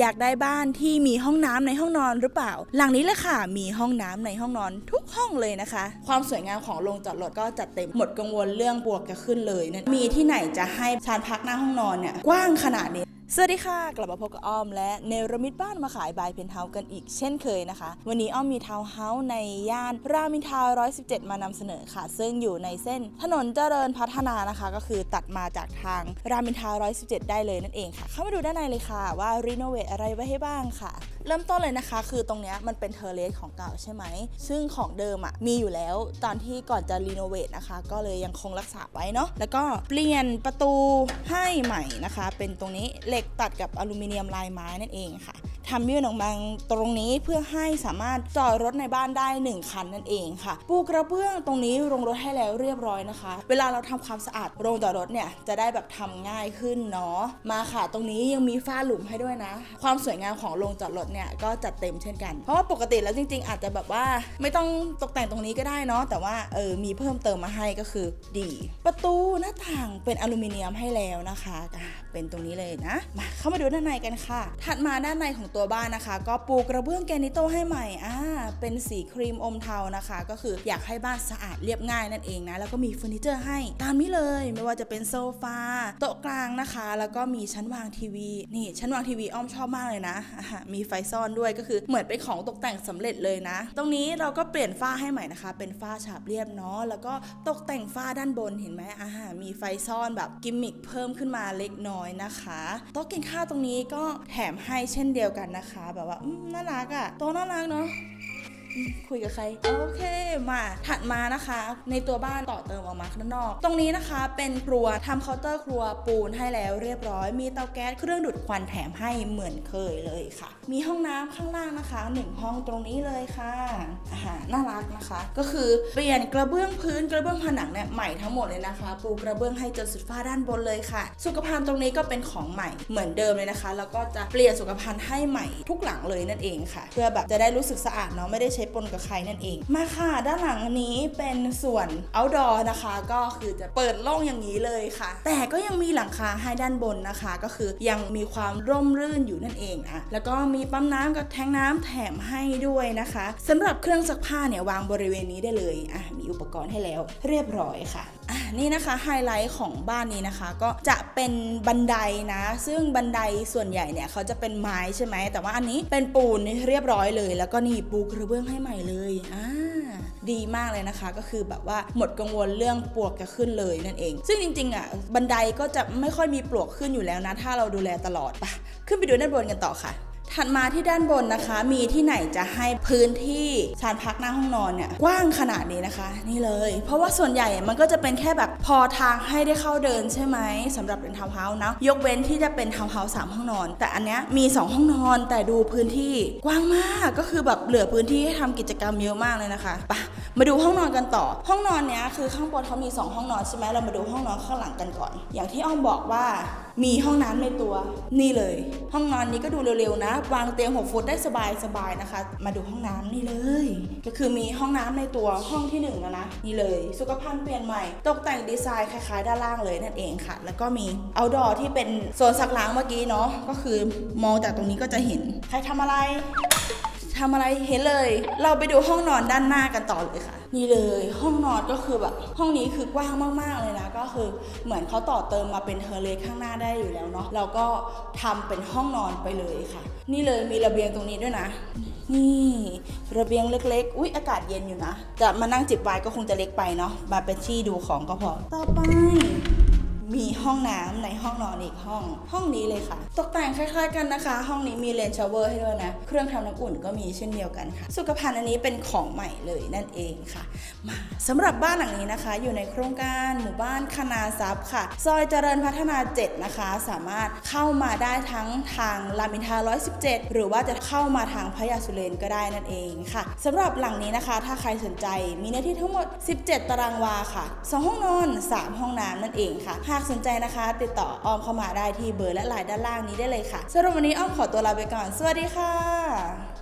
อยากได้บ้านที่มีห้องน้ำในห้องนอนหรือเปล่า หลังนี้แหละค่ะ มีห้องน้ำในห้องนอนทุกห้องเลยนะคะ ความสวยงามของโรงจอดรถก็จัดเต็มหมดกังวลเรื่องบวกจะขึ้นเลยนะมีที่ไหนจะให้ชานพักหน้าห้องนอนเนี่ยกว้างขนาดนี้ สวัสดีค่ะ กลับมาพบกับอ้อมและเนรมิตบ้านมาขายบายเพนเฮาส์กันอีกเช่นเคยนะคะ วันนี้อ้อมมีทาวน์เฮาส์ในย่านรามอินทรา117 มานำเสนอค่ะ ซึ่งอยู่ในเส้นถนนเจริญพัฒนานะคะ ก็คือตัดมาจากทางรามอินทรา117 ได้เลยนั่นเองค่ะ เข้ามาดูด้านในเลยค่ะ ว่ารีโนเวทอะไรไว้ให้บ้างค่ะ เริ่มต้นเลยนะคะ คือตรงนี้มันเป็นเทอร์เลสของเก่าใช่ไหมซึ่งของเดิมอะมีอยู่แล้วตอนที่ก่อนจะรีโนเวทนะคะ ก็เลยยังคงรักษาไว้เนาะแล้วก็เปลี่ยนประตูให้ใหม่นะคะ เป็นตรงนี้เหล็กตัดกับอลูมิเนียมลายไม้นั่นเองค่ะ ทำยื่นออกมาตรงนี้เพื่อให้สามารถจอดรถในบ้านได้ 1 คันนั่นเองค่ะ ปูกระเบื้องตรงนี้ลงรถให้แล้วเรียบร้อยนะคะ เวลาเราทำความสะอาดโรงจอดรถเนี่ยจะได้แบบทำง่ายขึ้นเนาะมาค่ะ ตรงนี้ยังมีฝ้าหลุมให้ด้วยนะ ความสวยงามของโรงจอดรถเนี่ยก็จัดเต็มเช่นกัน เพราะว่าปกติแล้วจริง ๆ อาจจะแบบว่าไม่ต้องตกแต่งตรงนี้ก็ได้เนาะแต่ว่าเออมีเพิ่มเติมมาให้ก็คือดี ประตูหน้าต่างเป็นอลูมิเนียมให้แล้วนะคะเป็นตรงนี้เลยนะมาเข้ามาดูด้านในกันค่ะ ถัดมาด้านในของตัวบ้านนะคะ ก็ปูกระเบื้องแกนิโตให้ใหม่อ่าเป็นสีครีมอมเทานะคะ ก็คืออยากให้บ้านสะอาดเรียบง่ายนั่นเองนะแล้วก็มีเฟอร์นิเจอร์ให้ตามนี้เลยไม่ว่าจะเป็นโซฟาโต๊ะกลางนะคะ แล้วก็มีชั้นวางทีวี นี่ชั้นวางทีวีอ้อมชอบมากเลยนะมีไฟซ่อนด้วยก็คือเหมือนเป็นของตกแต่งสำเร็จเลยนะ ตรงนี้เราก็เปลี่ยนฝ้าให้ใหม่นะคะ เป็นฝ้าฉาบเรียบเนาะแล้วก็ตกแต่งฝ้าด้านบนเห็นไหมอ่ามีไฟซ่อนแบบกิมมิคเพิ่มขึ้นมาเล็กน้อยนะคะโต๊ะกินข้าวตรงนี้ก็แถมให้เช่นเดียวกันนะคะ แบบว่าน่ารักอะ่ะโตน่ารักเนาะ คุยกับใคร โอเคมาถัดมานะคะ ในตัวบ้านต่อเติมออกมาข้างนอก ตรงนี้นะคะเป็นครัวทำเคาน์เตอร์ครัวปูนให้แล้วเรียบร้อย มีเตาแก๊สเครื่องดูดควันแถมให้เหมือนเคยเลยค่ะ มีห้องน้ำข้างล่างนะคะหนึ่งห้องตรงนี้เลยค่ะอาหารน่ารักนะคะ ก็คือเปลี่ยนกระเบื้องพื้นกระเบื้องผนังเนี่ยใหม่ทั้งหมดเลยนะคะ ปูกระเบื้องให้จนสุดฟ้าด้านบนเลยค่ะ สุขภัณฑ์ตรงนี้ก็เป็นของใหม่เหมือนเดิมเลยนะคะ แล้วก็จะเปลี่ยนสุขภัณฑ์ให้ใหม่ทุกหลังเลยนั่นเองค่ะ เพื่อแบบจะได้รู้สึกสะอาดเนาะไม่ได้ใช้ปนกับใครนั่นเอง มาค่ะ ด้านหลังนี้เป็นส่วน outdoor นะคะ ก็คือจะเปิดโล่งอย่างนี้เลยค่ะ แต่ก็ยังมีหลังคาให้ด้านบนนะคะ ก็คือยังมีความร่มรื่นอยู่นั่นเองอะแล้วก็มีปั๊มน้ำกับแทงน้ำแถมให้ด้วยนะคะสำหรับเครื่องซักผ้าเนี่ยวางบริเวณนี้ได้เลยอะมีอุปกรณ์ให้แล้ว เรียบร้อยค่ะ นี่นะคะไฮไลท์ของบ้านนี้นะคะก็จะเป็นบันไดนะ ซึ่งบันไดส่วนใหญ่เนี่ยเขาจะเป็นไม้ใช่ไหม แต่ว่าอันนี้เป็นปูนเรียบร้อยเลย แล้วก็นี่ปูกระเบื้องให้ใหม่เลยอ่าดีมากเลยนะคะ ก็คือแบบว่าหมดกังวลเรื่องปลวกจะขึ้นเลยนั่นเอง ซึ่งจริงๆอะบันไดก็จะไม่ค่อยมีปลวกขึ้นอยู่แล้วนะ ถ้าเราดูแลตลอดปะขึ้นไปดูด้านบนกันต่อค่ะ ถัดมาที่ด้านบนนะคะ มีที่ไหนจะให้พื้นที่ชานพักหน้าห้องนอนเนี่ยกว้างขนาดนี้นะคะ นี่เลย เพราะว่าส่วนใหญ่มันก็จะเป็นแค่แบบพอทางให้ได้เข้าเดินใช่ไหมสำหรับเป็นทาวน์เฮาส์นะยกเว้นที่จะเป็นทาวน์เฮาส์สามห้องนอน แต่อันเนี้ยมี 2 ห้องนอนแต่ดูพื้นที่กว้างมากก็คือแบบเหลือพื้นที่ให้ทำกิจกรรมเยอะมากเลยนะคะปะ มาดูห้องนอนกันต่อ ห้องนอนเนี้ยคือข้างบนเขามี 2 ห้องนอนใช่ไหมเรามาดูห้องนอนข้างหลังกันก่อน อย่างที่อ้อมบอกว่ามีห้องน้ำในตัวนี่เลย ห้องนอนนี้ก็ดูเร็วๆนะ วางเตียง 6 ฟุตได้สบายๆนะคะ มาดูห้องน้ำนี่เลย ก็คือมีห้องน้ำในตัวห้องที่หนึ่งแล้วนะนี่เลย สุขภัณฑ์เปลี่ยนใหม่ ตกแต่งดีไซน์คล้ายๆ ด้านล่างเลยนั่นเองค่ะ แล้วก็มีเอาดอที่เป็นโซนซักล้างเมื่อกี้เนาะก็คือมองจากตรงนี้ก็จะเห็นใครทำอะไร ทำอะไรเห็นเลย เราไปดูห้องนอนด้านหน้ากันต่อเลยค่ะ นี่เลยห้องนอนก็คือแบบห้องนี้คือกว้างมากๆเลยนะ ก็คือเหมือนเขาต่อเติมมาเป็นเทเลสข้างหน้าได้อยู่แล้วเนาะเราก็ทำเป็นห้องนอนไปเลยค่ะ นี่เลยมีระเบียงตรงนี้ด้วยนะ นี่ระเบียงเล็กๆ อุ๊ยอากาศเย็นอยู่นะจะมานั่งจิบไวน์ก็คงจะเล็กไปเนาะมาเป็นที่ดูของก็พอต่อไป มีห้องน้ำในห้องนอนอีกห้อง ห้องนี้เลยค่ะ ตกแต่งคล้ายๆกันนะคะ ห้องนี้มีเลนชาวเวอร์ให้ด้วยนะ เครื่องทำน้ำอุ่นก็มีเช่นเดียวกันค่ะ สุขภัณฑ์อันนี้เป็นของใหม่เลยนั่นเองค่ะ มาสำหรับบ้านหลังนี้นะคะ อยู่ในโครงการหมู่บ้านคณาทรัพย์ค่ะ ซอยเจริญพัฒนา 7 นะคะ สามารถเข้ามาได้ทั้งทางรามอินทรา117 หรือว่าจะเข้ามาทางพระยาสุเรนก็ได้นั่นเองค่ะสำหรับหลังนี้นะคะ ถ้าใครสนใจมีเนื้อที่ทั้งหมด 17 ตารางวาค่ะ 2 ห้องนอน 3 ห้องน้ำนั่นเองค่ะากสนใจนะคะ ติดต่ออ้อมเข้ามาได้ที่เบอร์และไลน์ด้านล่างนี้ได้เลยค่ะสำหรับวันนี้อ้อมขอตัวลาไปก่อน สวัสดีค่ะ